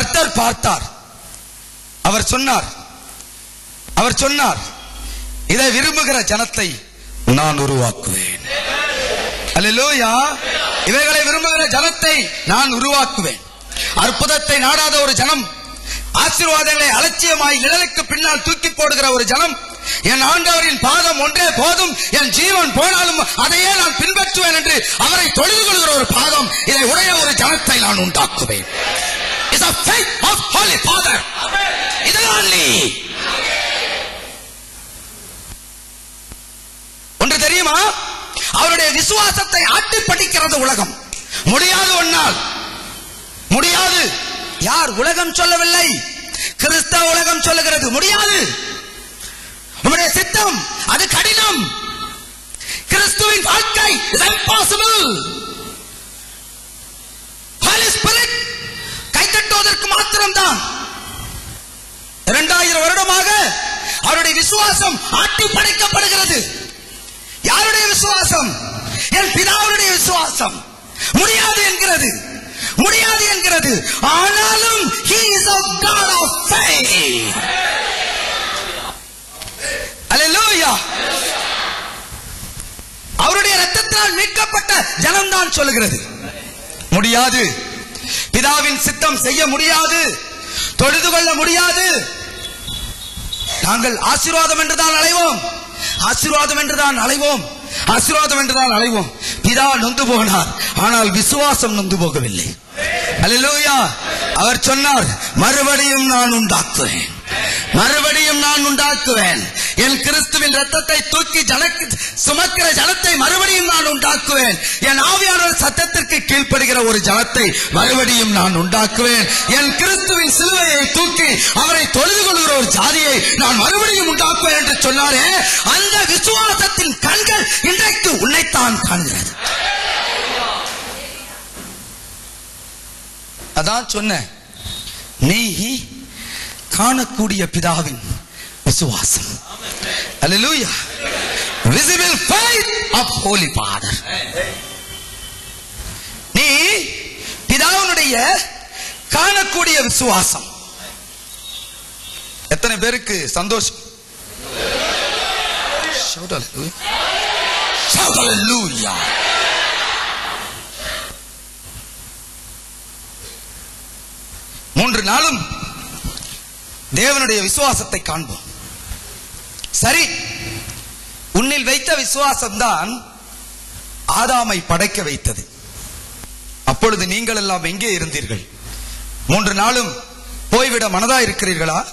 கர்த்தர் பார்த்தார். அவர் சொன்னார் அவர் சொன்னார் இதை விரும்புகிற ஜனத்தை நான் உருவாக்குவேன். அல்லேலூயா. இவைகளை விரும்புகிற ஜனத்தை நான் உருவாக்குவேன். அற்புதத்தை நாடாத ஒரு ஜனம் ஆசீர்வாதங்களை அலட்சியமாய் நிழலுக்கு பின்னால் தூக்கி போடுகிற ஒரு ஜனம் என் ஆண்டவரின் பாதம் ஒன்றே போதும் என் ஜீவன் போனாலும் அதையே நான் பின்பற்றுவேன் என்று அவரை தொழுது கொள்கிற ஒரு பாதம் இதை உடைய ஒரு ஜனத்தை நான் உண்டாக்குவேன். It's a faith of Holy Father. இதுதான் நீ ஒன்று தெரியுமா? அவருடைய விசுவாசத்தை ஆட்டி படிக்கிறது உலகம். முடியாது ஒன்னால் முடியாது. யார் உலகம் சொல்லவில்லை? கிறிஸ்தவ உலகம் சொல்லுகிறது. முடியாது. உம்முடைய சித்தம் அது கடினம். கிறிஸ்துவின் வாழ்க்கை is கைத்தட்டுவதற்கு மாத்திரம்தான் இரண்டாயிரம் வருடமாக அவருடைய விசுவாசம் ஆட்டி படைக்கப்படுகிறது. யாருடைய விசுவாசம்? என் பிதாவுடைய விசுவாசம். முடியாது என்கிறது. முடியாது என்கிறது. ஆனாலும் he is a God of faith. Hallelujah. அவருடைய ரத்தத்தால் மீட்கப்பட்ட ஜனம்தான் சொல்லுகிறது. முடியாது. பிதாவின் சித்தம் செய்ய முடியாது. தொழுது கொள்ள முடியாது. நாங்கள் ஆசீர்வாதம் என்றுதான் அலைவோம். ஆசீர்வாதம் என்றுதான் அலைவோம். ஆசீர்வாதம் என்றுதான் அலைவோம். பிதா நொந்து போனார். ஆனால் விசுவாசம் நொந்து போகவில்லை. அல்லேலூயா அவர் சொன்னார் மறுபடியும் நான் உண்டாக்குவேன். மறுபடியும் நான் உண்டாக்குவேன். என் கிறிஸ்துவின் ரத்தத்தை தூக்கி ஜனக்கு சுமக்கிற ஜனத்தை மறுபடியும் நான் உண்டாக்குவேன். என் ஆவியானவர் சத்தத்திற்கு கீழ்ப்படுகிற ஒரு ஜனத்தை மறுபடியும் நான் உண்டாக்குவேன். என் கிறிஸ்துவின் சிலுவையை தூக்கி அவரை தொழுது கொள்கிற ஒரு ஜாதியை நான் மறுபடியும் உண்டாக்குவேன் என்று சொன்னாரே அந்த விசுவாசத்தின் கண்கள் இன்றைக்கு உன்னைத்தான் காண்கிறது. அதான் சொன்ன நீ காணக்கூடிய பிதாவின் விசுவாசம். Hallelujah. Visible faith of Holy நீ பிதாவுடைய காணக்கூடிய விசுவாசம் எத்தனை பேருக்கு சந்தோஷம் மூன்று நாளும் தேவனுடைய விசுவாசத்தை காண்போம் சரி உன்னில் வைத்த விசுவாசம்தான் ஆதாமை படைக்க வைத்தது. அப்பொழுது நீங்கள் எல்லாம் எங்கே இருந்தீர்கள்? மூன்று நாளும் போய்விட மனதா இருக்கிறீர்களா